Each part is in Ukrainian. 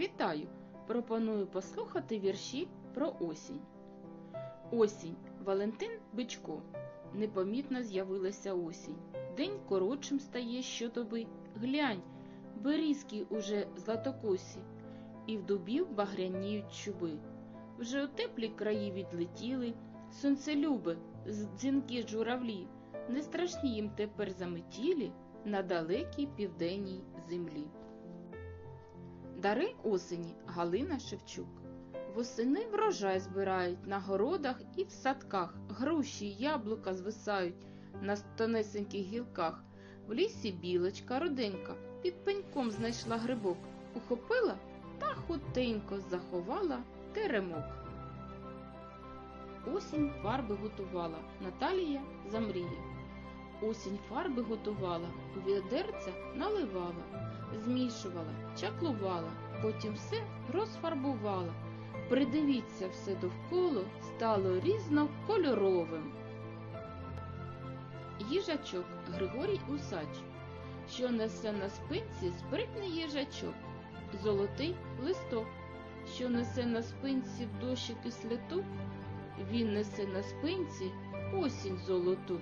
Вітаю! Пропоную послухати вірші про осінь. Осінь. Валентин Бичко. Непомітно з'явилася осінь. День коротшим стає щодоби. Глянь, берізки уже златокосі, і в дубів багряніють чуби. Вже у теплі краї відлетіли, сонцелюби, дзвінки журавлі, не страшні їм тепер заметілі на далекій південній землі. Дари осені Галина Шевчук. Восени врожай збирають на городах і в садках, груші, яблука звисають на тонесеньких гілках. В лісі білочка роденька під пеньком знайшла грибок, ухопила та хутенько заховала теремок. Осінь фарби готувала, Наталія замріє. Осінь фарби готувала, у відерця наливала, змішувала, чаклувала, потім все розфарбувала. Придивіться все довкола, стало різнокольоровим. Їжачок Григорій Усач, що несе на спинці спритний їжачок, золотий листок, що несе на спинці в дощі кислоту, він несе на спинці осінь золоту.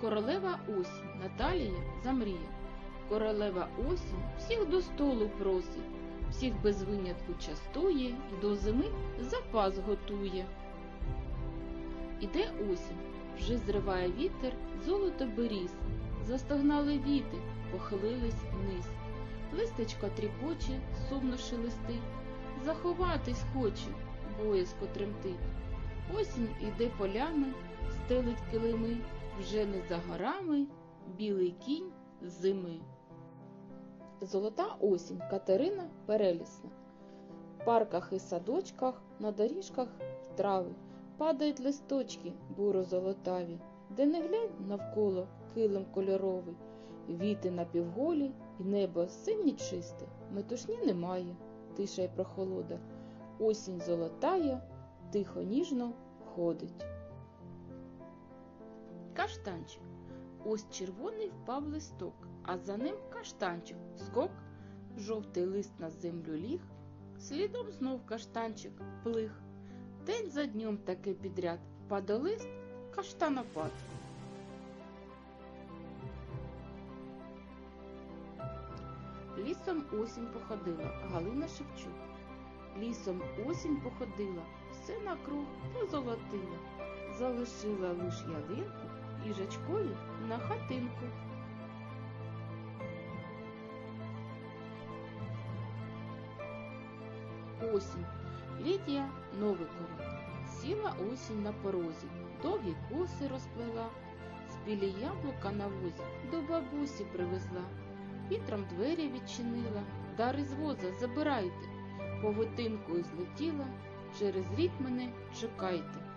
Королева осінь Наталія замріє. Королева осінь всіх до столу просить, всіх без винятку частує і до зими запас готує. Іде осінь, вже зриває вітер золото беріз, застогнали віти, похилились вниз. Листечко тріпоче, сумно шелестить, заховатись хоче, боязко тремтить. Осінь іде полями, стелить килими, вже не за горами білий кінь зими. Золота осінь Катерина Перелісна. В парках і садочках, на доріжках трави падають листочки буро-золотаві, де не глянь навколо килим кольоровий, віти напівголі і небо синє чисте, метушні немає, тиша й прохолода. Осінь золотая, тихо ніжно ходить. Каштанчик. Ось червоний впав листок, а за ним каштанчик, скок, жовтий лист на землю ліг, слідом знов каштанчик, плих. День за днем таки підряд падолист каштанопад. Лісом осінь походила Галина Шевчук. Лісом осінь походила, все накруг позолотила, залишила лиш ялинку їжачкові на хатинку. Осінь. Лідія Новикова. Сіла осінь на порозі, довгі коси розплела, спілі яблука на возі до бабусі привезла. Вітром двері відчинила, дари з воза забирайте, повитинкою злетіла, через рік мене чекайте.